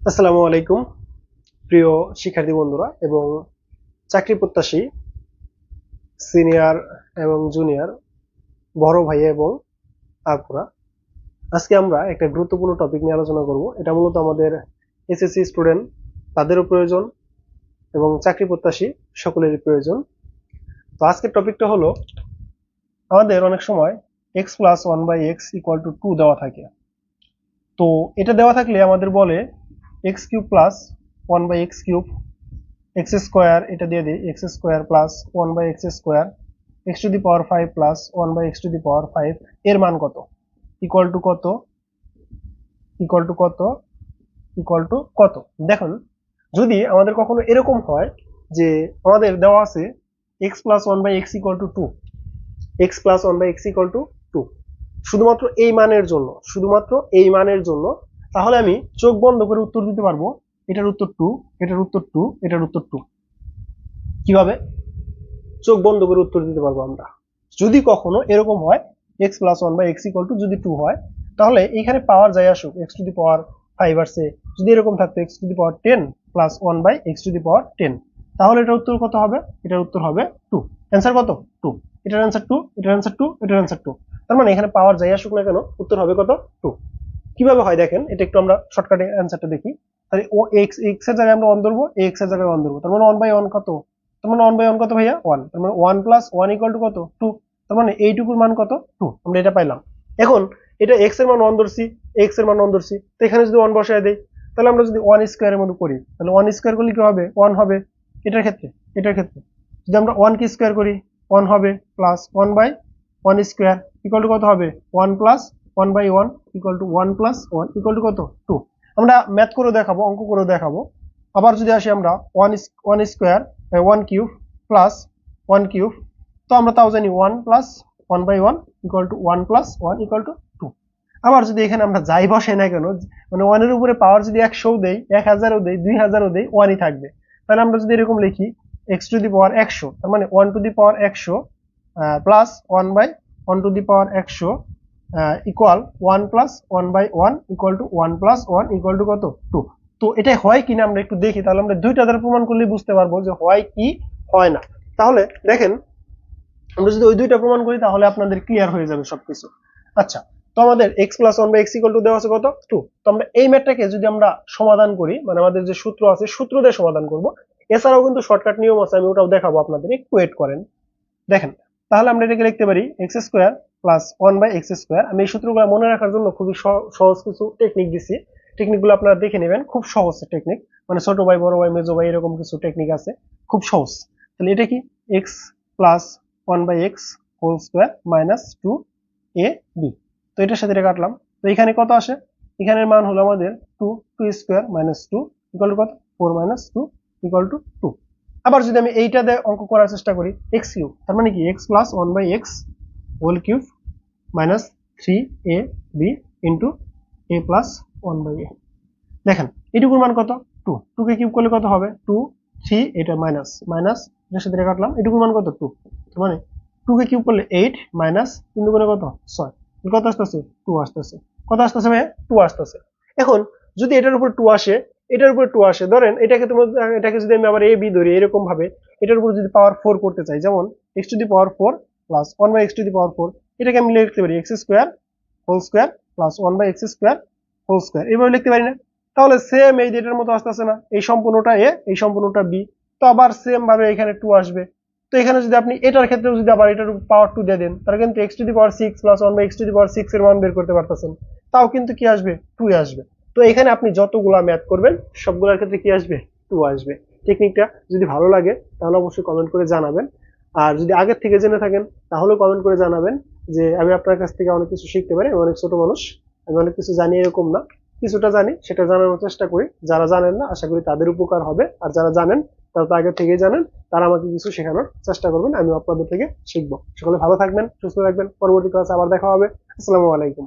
আসসালামু আলাইকুম, প্রিয় শিক্ষার্থী বন্ধুরা এবং চাকরি প্রত্যাশী সিনিয়র এবং জুনিয়র, বড় ভাই এবং আপুরা, আজকে আমরা একটা গুরুত্বপূর্ণ টপিক নিয়ে আলোচনা করব। এটা মূলত আমাদের এসএসসি স্টুডেন্ট তাদেরও প্রয়োজন এবং চাকরি প্রত্যাশী সকলেরই প্রয়োজন। তো আজকের টপিকটা হলো, আমাদের অনেক সময় x plus one by x equal to two দেওয়া থাকে। তো এটা দেওয়া থাকলে আমাদের বলে x cube plus one by x cube x square এটা দিয়ে দিই x square plus one by x square x to the power five plus one by x to the power five এর মান কত? ইকুয়াল টু কত? Equal to কত? Equal to কত? দেখুন, যদি আমাদের কখনো এরকম হয় যে আমাদের দেওয়া আছে x plus one by x equal to two x plus one by x equal to two শুধুমাত্র এই মানের জন্য, শুধুমাত্র এই মানের জন্য তাহলে আমি চোখ বন্ধ করে উত্তর দিতে পারব, এটার উত্তর টু, এটার উত্তর টু, এটার উত্তর টু। কীভাবে? চোখ বন্ধ করে উত্তর দিতে পারব আমরা। যদি কখনো এরকম হয় x plus one by x equal to যদি টু হয়, তাহলে এখানে পাওয়ার যায় আসুক x to the power five আসছে যদি এরকম থাকতো x to the power ten plus one by x to the power ten তাহলে এটার উত্তর কত হবে? এটার উত্তর হবে টু অ্যান্সার কত? টু এটার অ্যান্সার টু এটার অ্যান্সার টু এটার অ্যান্সার টু তার মানে এখানে পাওয়ার যাই আসুক না কেন, উত্তর হবে কত? টু কীভাবে হয় দেখেন, এটা একটু আমরা শর্টকাটে অ্যান্সারটা দেখি। তাহলে ও এক্স এক্সের জায়গায় আমরা ওয়ান ধরবো এক্সের জায়গায় ওয়ান ধরবো। তার মানে ওয়ান বাই ওয়ান কত? তার মানে ওয়ান বাই ওয়ান কত ভাইয়া? ওয়ান তার মানে one plus one equal to কত? টু তার মানে এইটুকুর মান কত? টু আমরা এটা পাইলাম। এখন, এটা এক্সের মান ওয়ান ধরছি এক্সের মান ওয়ান ধরছি। তো এখানে যদি ওয়ান বসায় দেই, তাহলে আমরা যদি ওয়ান স্কোয়ারের মতো করি, তাহলে ওয়ান স্কোয়ার করলে কি হবে? ওয়ান হবে। এটার ক্ষেত্রে এটার ক্ষেত্রে। যদি আমরা ওয়ান কি স্কোয়ার করি ওয়ান হবে plus one by one square equal to কত হবে? One plus one by one equal to one plus one equal to কত? টু আমরা ম্যাথ করে দেখাবো, অঙ্ক করে দেখাবো। আবার যদি আসি আমরা one one square one cube plus one cube তো আমরা তাও জানি one plus one by one equal to one plus one equal to two আবার যদি এখানে আমরা যাই বসাই না কেন মানে ওয়ানের উপরে পাওয়ার যদি একশোও দেই, এক হাজারও দেই, দুই হাজারও দেই ওয়ানই থাকবে। তাহলে আমরা যদি এরকম লিখি এক্স টু দি পাওয়ার একশো, তার মানে ওয়ান টু দি পাওয়ার একশো plus one by one to the power একশো equal one plus one by one equal to one plus one equal to কত? টু তো এটা হয় কিনা আমরা একটু দেখি, তাহলে আমরা দুইটা দ্বারা প্রমাণ করলে বুঝতে পারব যে হয় কি, হয় না। তাহলে দেখেন, আমরা যদি ওই দুইটা প্রমাণ করি, তাহলে আপনাদের ক্লিয়ার হয়ে যাবে সবকিছু। আচ্ছা তো আমাদের x plus one by x equal to দেওয়া আছে কত? টু তো আমরা এই ম্যাথটাকে যদি আমরা সমাধান করি মানে আমাদের যে সূত্র আছে, সূত্র দিয়ে সমাধান করব। এছাড়াও কিন্তু শর্টকাট নিয়ম আছে, আমি ওটাও দেখাবো আপনাদের, একটু ওয়েট করেন। দেখেন, তাহলে আমরা এটাকে লিখতে পারি x square plus one by x square আমি এই সূত্রগুলো মনে রাখার জন্য খুবই সহজ কিছু টেকনিক দিছি। টেকনিকগুলো আপনারা দেখে নেবেন। খুব সহজ টেকনিক মানে ছোট ভাই, বড় ভাই, মেজো ভাই এরকম কিছু টেকনিক আছে। খুব সহজ। তাহলে এটা কি? X plus one by x whole square minus two a b তো এটার সাথে এটা কাটলাম। তো এখানে কত আসে? এখানের মান হলো আমাদের two two square minus two equal to কত? Four minus two equal to two আবার যদি আমি এইটা দিয়ে অঙ্ক করার চেষ্টা করি এক্স কিউব তার মানে কি? X plus one by x whole cube minus three a b into a plus one by a দেখেন, এটুকুর মান কত? টু টুকে কিউব করলে কত হবে? টু থ্রি এটা মাইনাস মাইনাস এটার সাথে কাটলাম, এটুকুর মান কত? টু মানে টুকে কিউব করলে এইট মাইনাস তিন করে কত? ছয়। কত আসতেছে? টু আসতেছে। কত আসতেছে ভাই টু আসতেছে। এখন যদি এটার উপর টু আসে, এটার উপর টু আসে, ধরেন এটাকে তোমার, এটাকে যদি আমি আবার এ বি ধরি এরকম ভাবে এটার উপর যদি পাওয়ার ফোর করতে চাই, যেমন x to the power four plus one by x to the power four এটাকে আমি লিখতে পারি x square whole square plus one by x square whole square এইভাবে লিখতে পারি না। তাহলে সেম এই এটার মতো আসতেছে না, এই সম্পূর্ণটা এ এই সম্পূর্ণটা বি তো আবার সেম ভাবে এখানে টু আসবে। তো এখানে যদি আপনি এটার ক্ষেত্রেও যদি আবার এটার পাওয়ার টু দিয়ে দেন, তাহলে কিন্তু x to the power six plus one by x to the power six এর মান বের করতে পারতেছেন। তাও কিন্তু কি আসবে? টু আসবে। তো এখানে আপনি যতগুলা ম্যাথ করবেন, সবগুলোর ক্ষেত্রে কি আসবে? টু আসবে। টেকনিকটা যদি ভালো লাগে, তাহলে অবশ্যই কমেন্ট করে জানাবেন। আর যদি আগের থেকে জেনে থাকেন, তাহলেও কমেন্ট করে জানাবেন যে আমি আপনার কাছ থেকে অনেক কিছু শিখতে পারি, আমি অনেক ছোট মানুষ, আমি অনেক কিছু জানি এরকম না। কিছুটা জানি, সেটা জানানোর চেষ্টা করি। যারা জানেন না, আশা করি তাদের উপকার হবে। আর যারা জানেন, তারা তো আগে থেকেই জানেন, তারা আমাকে কিছু শেখানোর চেষ্টা করবেন আমি আপনাদের থেকে শিখব। সকলে ভালো থাকবেন, সুস্থ থাকবেন। পরবর্তী ক্লাসে আবার দেখা হবে। আসসালামু আলাইকুম।